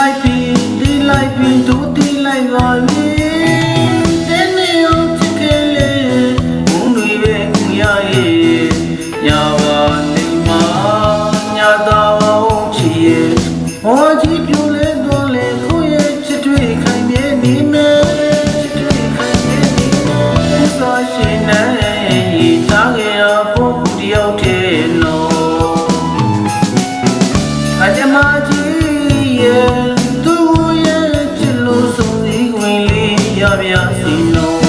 လိုက်ပြီးဒီလိုက်ပြီးတို့တီးလိုက်ပါလေ ဗျာစီလုံး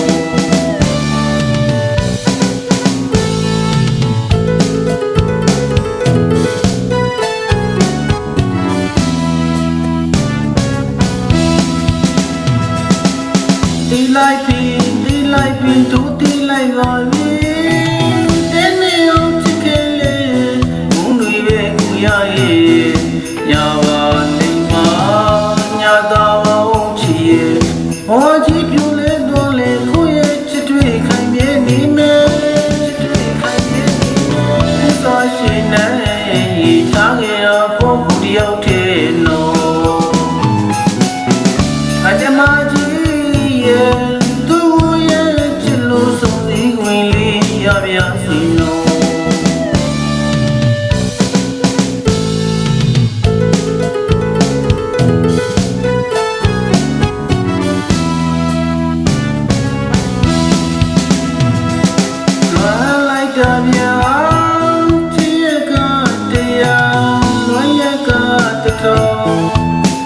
တီလိုက်ပြီတီလိုက်ပြီတို့တီလိုက်ပါလေတင်းနေအောင်ချစ်ခဲ့လေဘုံတွေပဲကိုရရဲ့ညာ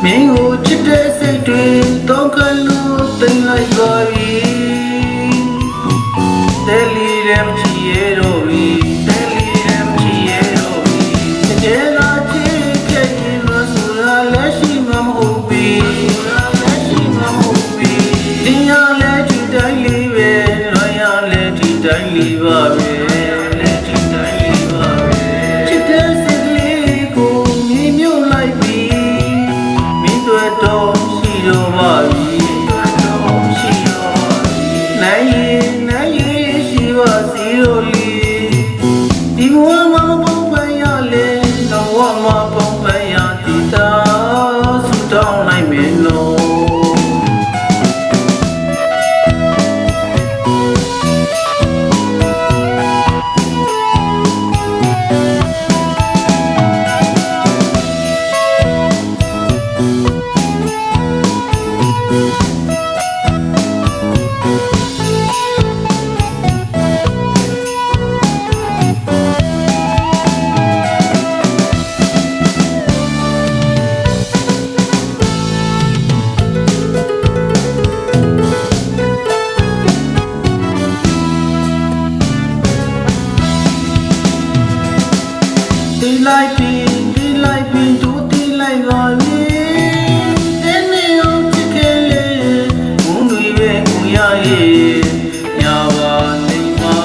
မင်းကိုချစ်တဲ့စိတ်တွေတော့ကလို့တင်လိုက်ပါပြီတယ်လီရမ်ချီရဲ့တော့ပြီတယ်လီရမ်ချီရဲ့တော့ပြီတကယ်လားချစ်ခဲ့ရင်လို့ဆိုရလက်ရှိမှာမဟုတ်ပြီလက်ရှိမှာမဟုတ်ပြီဒီရလဲဒီတိုင်းလေးပဲရောရလဲဒီတိုင်းလေးပါပဲ လိုက်ပြီဒီလိုက်ပြီတို့ဒီလိုက်ပါလေအနေအောင်ချစ်ခဲ့လေဘုံတွေရဲ့ကိုရရဲ့ညာပါနေမှာ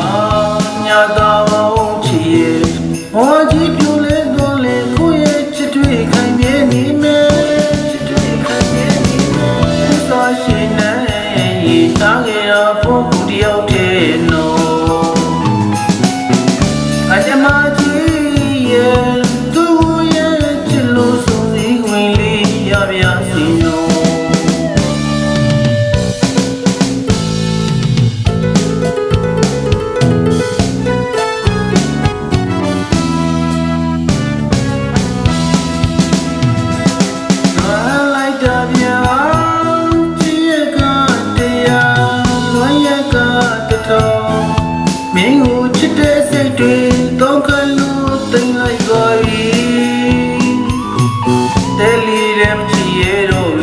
ညာသာအောင်ချစ်ရဲ့ဟောကြီးပြိုလဲတော့လေကိုရဲ့ချစ်တွေ့ခိုင်မြဲနေမယ်ချစ်တွေ့ခိုင်မြဲနေမယ်သာရှင်နဲ့ရေးသားခဲ့ ရဲ့မချီရဲ့တော့